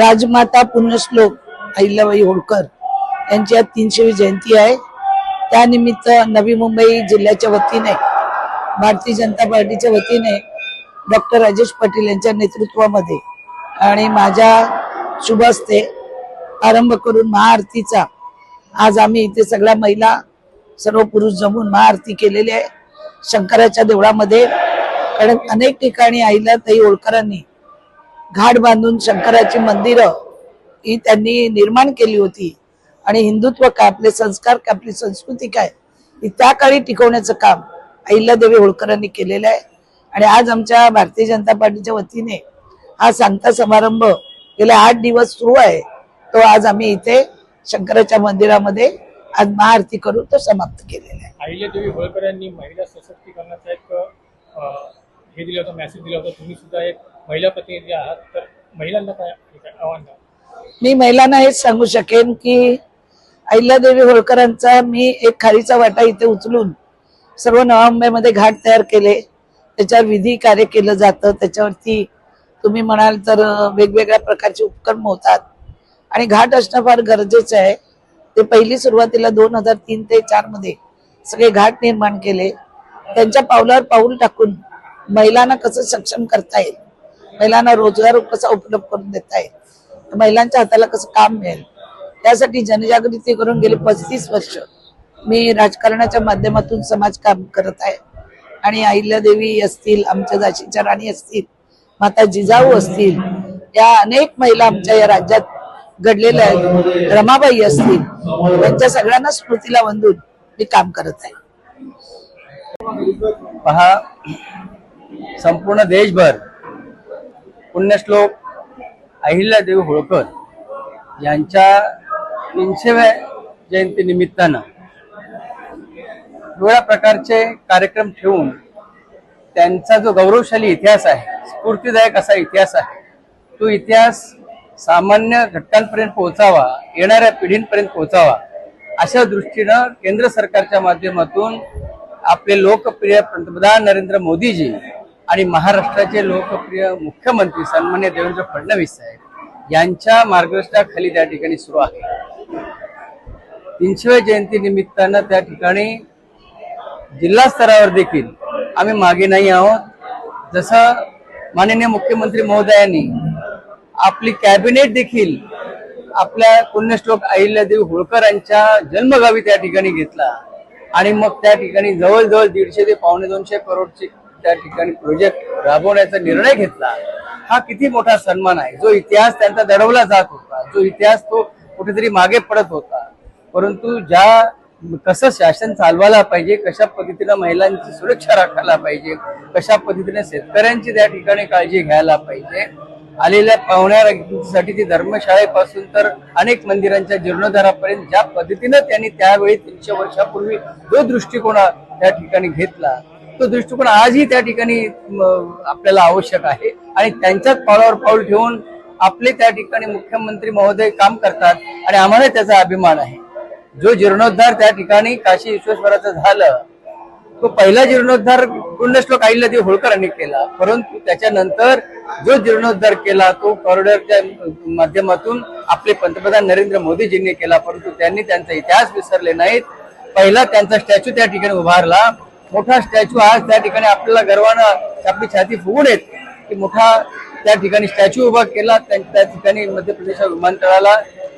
राजमाता पुण्यश्लोक अहिल्याबाई होळकर यांची आज तीनशेवी जयंती आहे. त्यानिमित्त नवी मुंबई जिल्ह्याच्या वतीने भारतीय जनता पार्टीच्या वतीने डॉक्टर राजेश पाटील यांच्या नेतृत्वामध्ये आणि माझ्या शुभस्ते आरंभ करून महाआरतीचा आज आम्ही इथे सगळ्या महिला सर्व पुरुष जमून महाआरती केलेली आहे. शंकराच्या देवळामध्ये कारण अनेक ठिकाणी अहिल्याताई होळकरांनी घाट बांधून शंकराची मंदिरं ही त्यांनी निर्माण केली होती. आणि हिंदुत्व काय आपले संस्कार काय आपली संस्कृती काय ही त्या काळी टिकवण्याचं काम अहिल्यादेवी होळकरांनी केलेलं आहे. आणि आज आमच्या भारतीय जनता पार्टीच्या वतीने हा सांगता समारंभ गेले आठ दिवस सुरू आहे. तो आज आम्ही इथे शंकराच्या मंदिरामध्ये आज महाआरती करून तो समाप्त केलेला आहे. अहिल्यादेवी होळकर यांनी महिला सशक्तीकरणाचा एक हे दिलं होतं मेसेज दिला होता तुम्ही सुद्धा एक महिला प्रतिनिधी आहात तर महिलांना काय आव्हान मी महिलांना हेच सांगू शकेन की अहिल्यादेवी होळकरांचा मी एक खारीचा वाटा इथे उचलून सर्व नवा घाट तयार केले. त्याच्यावर विधी कार्य केलं जातं. त्याच्यावरती तुम्ही म्हणाल तर वेगवेगळ्या प्रकारचे उपक्रम होतात. आणि घाट असणं फार गरजेचं आहे. ते पहिली सुरुवातीला दोन हजार तीन ते चारमध्ये सगळे घाट निर्माण केले. त्यांच्या पावलावर पाऊल टाकून महिलांना कसं सक्षम करता येईल? महिलांना रोजगार कसा उपलब्ध करून देता येईल? महिलांच्या हाताला कसं काम मिळेल? त्यासाठी जनजागृती करून गेले पस्तीस वर्ष मी राजकारणाच्या माध्यमातून समाज काम करत आहे. आणि अहिल्यादेवी असतील आमच्या झाशीच्या राणी असतील माता जिजाऊ असतील या अनेक महिला आमच्या या राज्यात घडलेल्या आहेत. रमाबाई असतील त्यांच्या सगळ्यांना स्मृतीला वंदून मी काम करत आहे. पहा संपूर्ण देशभर पुण्यश्लोक अहिल्यादेवी होळकर यांच्या तीनशेव्या जयंती निमित्तानं वेगळ्या प्रकारचे कार्यक्रम ठेवून त्यांचा जो गौरवशाली इतिहास आहे स्फूर्तीदायक असा इतिहास आहे तो इतिहास सामान्य घटकांपर्यंत पोहोचावा येणाऱ्या पिढींपर्यंत पोहोचावा अशा दृष्टीनं केंद्र सरकारच्या माध्यमातून आपले लोकप्रिय पंतप्रधान नरेंद्र मोदीजी आणि महाराष्ट्राचे लोकप्रिय मुख्यमंत्री सन्मान्य देवेंद्र फडणवीस साहेब यांच्या मार्गदर्शनाखाली त्या ठिकाणी सुरू आहे. तीनशेव्या जयंती निमित्तानं त्या ठिकाणी जिल्हा स्तरावर देखील आम्ही मागे नाही आहोत. जसं माननीय मुख्यमंत्री महोदयांनी आपली कॅबिनेट देखील आपल्या पुण्यश्लोक अहिल्यादेवी होळकरांच्या जन्मगावी त्या ठिकाणी घेतला आणि मग त्या ठिकाणी जवळजवळ दीडशे ते पावणे दोनशे करोडचे त्या ठिकाणी प्रोजेक्ट राबवण्याचा निर्णय घेतला हा किती मोठा सन्मान आहे. जो इतिहास त्यांचा दडवला जात होता जो इतिहास तो कुठेतरी मागे पडत होता. परंतु ज्या कसं शासन चालवायला पाहिजे कशा पद्धतीनं महिलांची सुरक्षा राखायला पाहिजे कशा पद्धतीने शेतकऱ्यांची त्या ठिकाणी काळजी घ्यायला पाहिजे आलेल्या पाहुण्यासाठी ती धर्मशाळेपासून तर अनेक मंदिरांच्या जीर्णोद्धारापर्यंत ज्या पद्धतीनं त्यांनी त्यावेळी तीनशे वर्षापूर्वी जो दृष्टिकोन त्या ठिकाणी घेतला तो दृष्टिकोन आजही त्या ठिकाणी आपल्याला आवश्यक आहे. आणि त्यांच्याच पावलावर पाऊल ठेवून आपले त्या ठिकाणी मुख्यमंत्री महोदय काम करतात आणि आम्हाला त्याचा अभिमान आहे. जो जीर्णोद्धार त्या ठिकाणी काशी विश्वेश्वराचा झालं तो पहिला जीर्णोद्धार पुण्यश्लोक अहिल्यादेवी होळकरांनी केला. परंतु त्याच्यानंतर जो जीर्णोद्धार केला तो कॉरिडॉरच्या माध्यमातून आपले पंतप्रधान नरेंद्र मोदीजींनी केला. परंतु त्यांनी त्यांचा इतिहास विसरले नाहीत. पहिला त्यांचा स्टॅच्यू त्या ठिकाणी उभारला. मोठा स्टॅच्यू आज त्या ठिकाणी आपल्याला गर्वानं आपली छाती फुगून येत की मोठा त्या ठिकाणी स्टॅच्यू उभा केला त्या त्या ठिकाणी मध्य प्रदेश विमानतळाला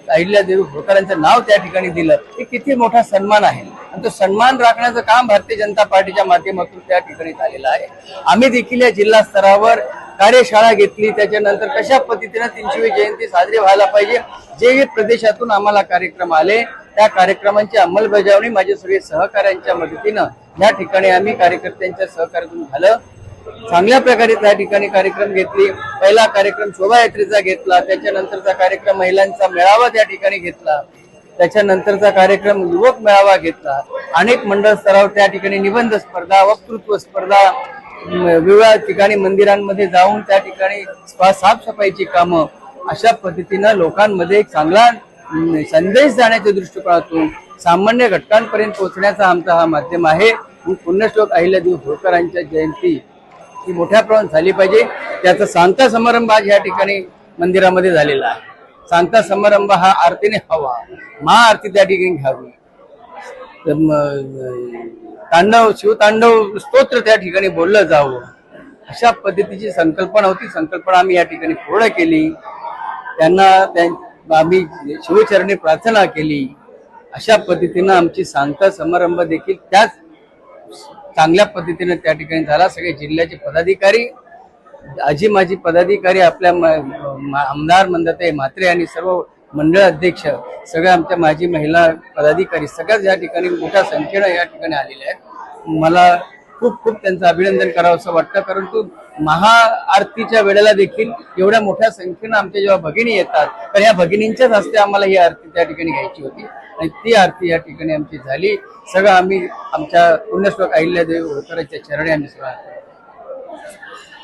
अहिल्यादेवी होळकरांचं नाव त्या ठिकाणी दिलं. हे किती मोठा सन्मान आहे. आणि तो सन्मान राखण्याचं काम भारतीय जनता पार्टीच्या माध्यमातून त्या ठिकाणी झालेलं आहे. आम्ही देखील या जिल्हा स्तरावर कार्यशाळा घेतली. त्याच्यानंतर कशा पद्धतीनं तीनशेवी जयंती साजरी व्हायला पाहिजे जे जे प्रदेशातून आम्हाला कार्यक्रम आले त्या कार्यक्रमांची अंमलबजावणी माझ्या सगळे सहकाऱ्यांच्या मदतीनं या ठिकाणी आम्ही कार्यकर्त्यांच्या सहकार्यातून झालं. चांगल्या प्रकारे त्या ठिकाणी कार्यक्रम घेतली. पहिला कार्यक्रम शोभायात्रेचा घेतला. त्याच्यानंतरचा कार्यक्रम महिलांचा मेळावा त्या ठिकाणी घेतला. त्याच्यानंतरचा कार्यक्रम युवक मेळावा घेतला. अनेक मंडळ स्तरावर त्या ठिकाणी निबंध स्पर्धा वक्तृत्व स्पर्धा म, वेगवेगळ्या ठिकाणी मंदिरांमध्ये जाऊन त्या ठिकाणी साफसफाईची कामं अशा पद्धतीनं लोकांमध्ये एक चांगला संदेश जाण्याच्या दृष्टिकोनातून सामान्य घटकांपर्यंत पोहोचण्याचा आमचा हा माध्यम आहे. म्हणून पुण्यश्लोक अहिल्यादेवी होळकरांच्या जयंती ही मोठ्या प्रमाणात झाली पाहिजे. त्याचा सांगता समारंभ आज या ठिकाणी मंदिरामध्ये झालेला आहे. सांगता समारंभ हा आरतीने हवा. महाआरती त्या ठिकाणी घ्यावी. तांडव शिवतांडव स्तोत्र त्या ठिकाणी बोललं जावं. अशा पद्धतीची संकल्पना होती. संकल्पना आम्ही या ठिकाणी पूर्ण केली. त्यांना त्यां- आम्ही शिवचरणी प्रार्थना केली. अशा पद्धतीनं आमची सांगता समारंभ देखील त्याच चांगल्या पद्धतीनं त्या ठिकाणी झाला. सगळे जिल्ह्याचे पदाधिकारी आजी माजी पदाधिकारी आपल्या म- आमदार मंदते म्हात्रे आणि सर्व मंडळ अध्यक्ष सगळ्या आमच्या माजी महिला पदाधिकारी सगळ्याच या ठिकाणी मोठ्या संख्येनं या ठिकाणी आलेल्या आहेत. मला खूप खूप त्यांचं अभिनंदन करावं असं वाटतं परंतु महाआरतीच्या वेळेला देखील एवढ्या मोठ्या संख्येनं आमच्या जेव्हा भगिनी येतात तर या भगिनींच्याच हस्ते आम्हाला ही आरती त्या ठिकाणी घ्यायची होती. आणि ती आरती या ठिकाणी आमची झाली. सगळं आम्ही आमच्या पुण्यश्लोक अहिल्यादेवी होळकरांच्या चरणी आम्ही सगळं